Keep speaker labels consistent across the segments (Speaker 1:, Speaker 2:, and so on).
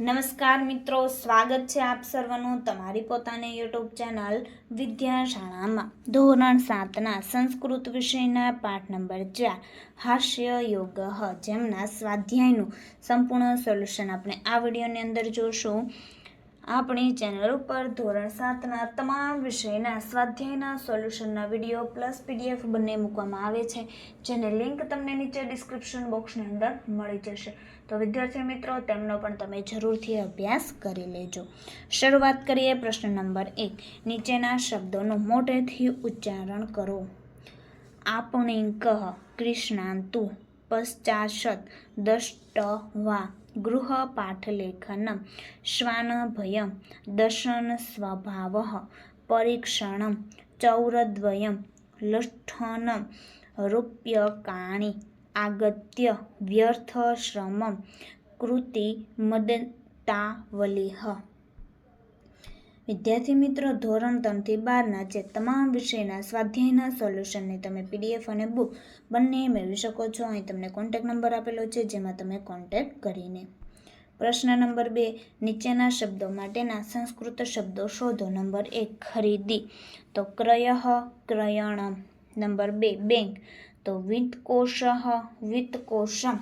Speaker 1: નમસ્કાર મિત્રો, સ્વાગત છે આપ સર્વનું તમારી પોતાની યુટ્યુબ ચેનલ વિદ્યાશાળામાં. ધોરણ સાતના સંસ્કૃત વિષયના પાઠ નંબર ચાર, હાસ્ય યોગ જેમના સ્વાધ્યાયનું સંપૂર્ણ સોલ્યુશન આપણે આ વિડીયોની અંદર જોશું. આપણી ચેનલ ઉપર ધોરણ સાતના તમામ વિષયના સ્વાધ્યાયના સોલ્યુશનના વીડિયો પ્લસ પીડીએફ બંને મૂકવામાં આવે છે, જેની લિંક તમને નીચે ડિસ્ક્રિપ્શન બોક્સની અંદર મળી જશે. તો વિદ્યાર્થી મિત્રો, તેમનો પણ તમે જરૂરથી અભ્યાસ કરી લેજો. શરૂઆત કરીએ પ્રશ્ન નંબર એક. નીચેના શબ્દોનું મોટેથી ઉચ્ચારણ કરો. આપણી કહ કૃષ્ણાંતુ પશ્ચાશત દષ્ટવા ગૃહપાઠલેખનમ श्वानभयं दर्शनस्वभावः સ્વભાવ चौरद्वयं ચૌરદ્વયમ रूप्यकाणि શ્રમમ કૃતિ મદતાવલિહ વિદ્યાર્થી મિત્રો, ધોરણ ત્રણથી બારના જે તમામ વિષયના સ્વાધ્યાયના સોલ્યુશનને તમે પીડીએફ અને બુક બંને મેળવી શકો છો. અહીં તમને કોન્ટેક નંબર આપેલો છે, જેમાં તમે કોન્ટેક કરીને પ્રશ્ન નંબર બે, નીચેના શબ્દો માટેના સંસ્કૃત શબ્દો શોધો. નંબર એક, ખરીદી. તો ક્રય, ક્રયણમ. નંબર બે, બેંક. તો વિત્તકોષ, વિત્તકોષમ.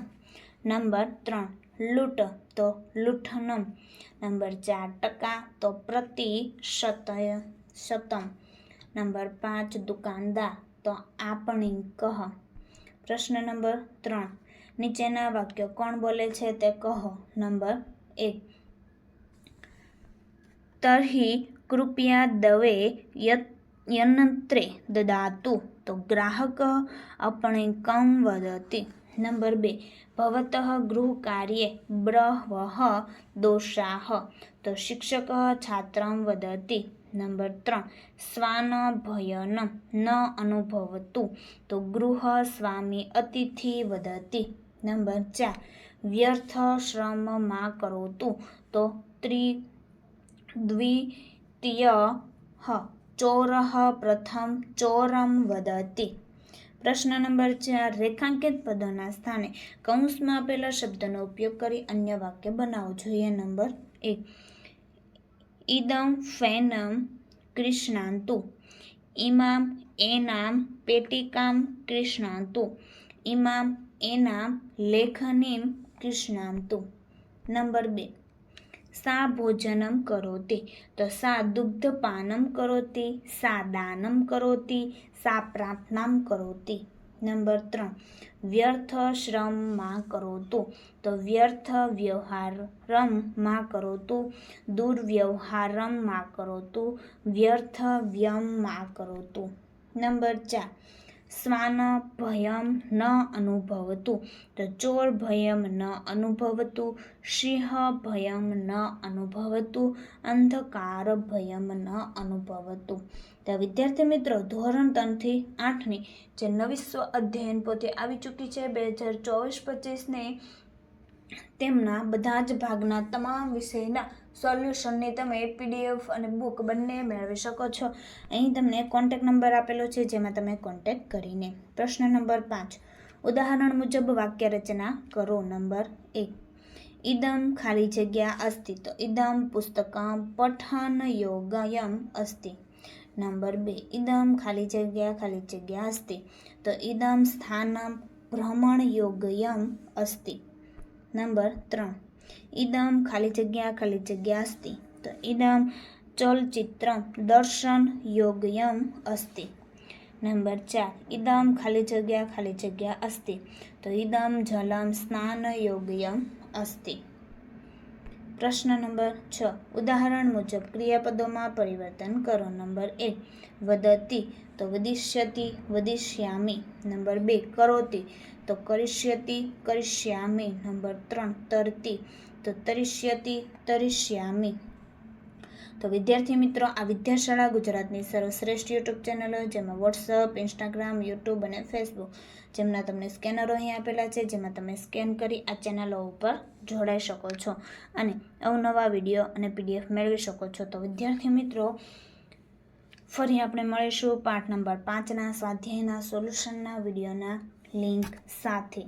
Speaker 1: નંબર ત્રણ લૂંટ. તો લૂંઠનમ નંબર ચાર. ટકા. તો પ્રતિ શતય શતમ નંબર પાંચ. દુકાનદાર. તો આપણી કહ. પ્રશ્ન નંબર ત્રણ. નીચેના વાક્યો કોણ બોલે છે તે કહો. નંબર એક. તર્હિ કૃપયા દવે યંત્રે દદાતુ. તો ગ્રાહક આપણે કમ વદતિ નંબર બે. ભવતઃ ગૃહકાર્યે બ્રહવઃ દોષાઃ. તો શિક્ષક છાત્રં વદતિ. નંબર ત્રણ. સ્વાન ભયન ન અનુભવતું. તો ગૃહ સ્વામી અતિથિ વદતિ. નંબર ચાર. વ્યર્થ શ્રમમાં કરોતું. તો ત્રિ દ્વિતીય ચોર પ્રથમ ચોરમ વદતિ. પ્રશ્ન નંબર ચાર, રેખાંકિત પદોના સ્થાને કૌંસમાં આપેલા શબ્દનો ઉપયોગ કરી અન્ય વાક્ય બનાવો. જોઈએ નંબર એક. ઇદમ ફેનમ, કૃષ્ણાંતુ. ઇમામ એનામ, પેટિકામ, કૃષ્ણાંતુ. ઇમામ એનામ, લેખનીમ, કૃષ્ણાંતુ. નંબર બે. સા ભોજનમ કરોતિ. તો સા દુગ્ધપાનમ કરોતિ સા દાનમ કરોતિ સા પ્રાર્થનામ કરોતિ. નંબર ત્રણ. વ્યર્થ શ્રમમાં કરો તો તો વ્યર્થ વ્યવહારમમાં તો દુર્વ્યવહારમમાં તો વ્યર્થ વ્યમમાં તો નંબર ચાર. સ્વાન ભયમ ન અનુભવતું તો ચોર ભયમ ન અનુભવતું, સિંહ ભયમ ન અનુભવતું, અંધકાર ભયમ ન અનુભવતું. તો વિદ્યાર્થી મિત્રો, ધોરણ ત્રણથી આઠની જે નવી સ્વ અધ્યયન પોતે આવી ચૂકી છે, બે હજાર ચોવીસ પચીસને તેમના બધા જ ભાગના તમામ વિષયના સોલ્યુશનની તમે પીડીએફ અને બુક બંને મેળવી શકો છો. અહીં તમને કોન્ટેક નંબર આપેલો છે, જેમાં તમે કોન્ટેક કરીને પ્રશ્ન નંબર પાંચ, ઉદાહરણ મુજબ વાક્ય રચના કરો નંબર એક. ઇદમ ખાલી જગ્યા અસ્તિ, તો ઇદમ પુસ્તકમ પઠન યોગયમ અસ્તિ. નંબર બે ઇદમ ખાલી જગ્યા ખાલી જગ્યા અસ્તિ, તો ઇદમ સ્થાનમ ભ્રમણ યોગયમ અસ્તિ. નંબર ત્રણ. ઈદમ ખાલી જગ્યા ખાલી જગ્યા અસ્તિ. તો ઈદમ ચલચિત્ર દર્શન યોગ્યમ અસ્તિ. નંબર ચાર. ઈદમ ખાલી જગ્યા ખાલી જગ્યા અસ્તિ. તો ઈદમ જલમ સ્નાન યોગ્યમ અસ્તિ. પ્રશ્ન નંબર છ. ઉદાહરણ મુજબ, ક્રિયાપદોમાં પરિવર્તન કરો. નંબર એક વદતી, તો વદિષ્યતિ, વદિષ્યામી. નંબર બે, કરોતી, તો કરિષ્યતિ, કરિષ્યામી. નંબર ત્રણ, તરતી, તો તરિષ્યતિ, તરિષ્યામી. તો વિદ્યાર્થી મિત્રો, આ વિદ્યાશાળા ગુજરાતની સર્વશ્રેષ્ઠ યુટ્યુબ ચેનલો જેમાં વોટ્સઅપ ઇન્સ્ટાગ્રામ યુટ્યુબ અને ફેસબુક જેમના તમને સ્કેનરો અહીં આપેલા છે, જેમાં તમે સ્કેન કરી આ ચેનલો ઉપર જોડાઈ શકો છો અને અવનવા વીડિયો અને પીડીએફ મેળવી શકો છો. તો વિદ્યાર્થી મિત્રો, ફરી આપણે મળીશું પાઠ નંબર પાંચના, સ્વાધ્યાયના, સોલ્યુશનના, વિડીયોના લિંક સાથે.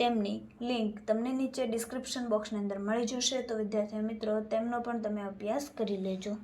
Speaker 1: તેમની લિંક તમને નીચે ડિસ્ક્રિપ્શન બોક્સની અંદર મળી જશે. તો વિદ્યાર્થી મિત્રો, તેમનો પણ તમે અભ્યાસ કરી લેજો.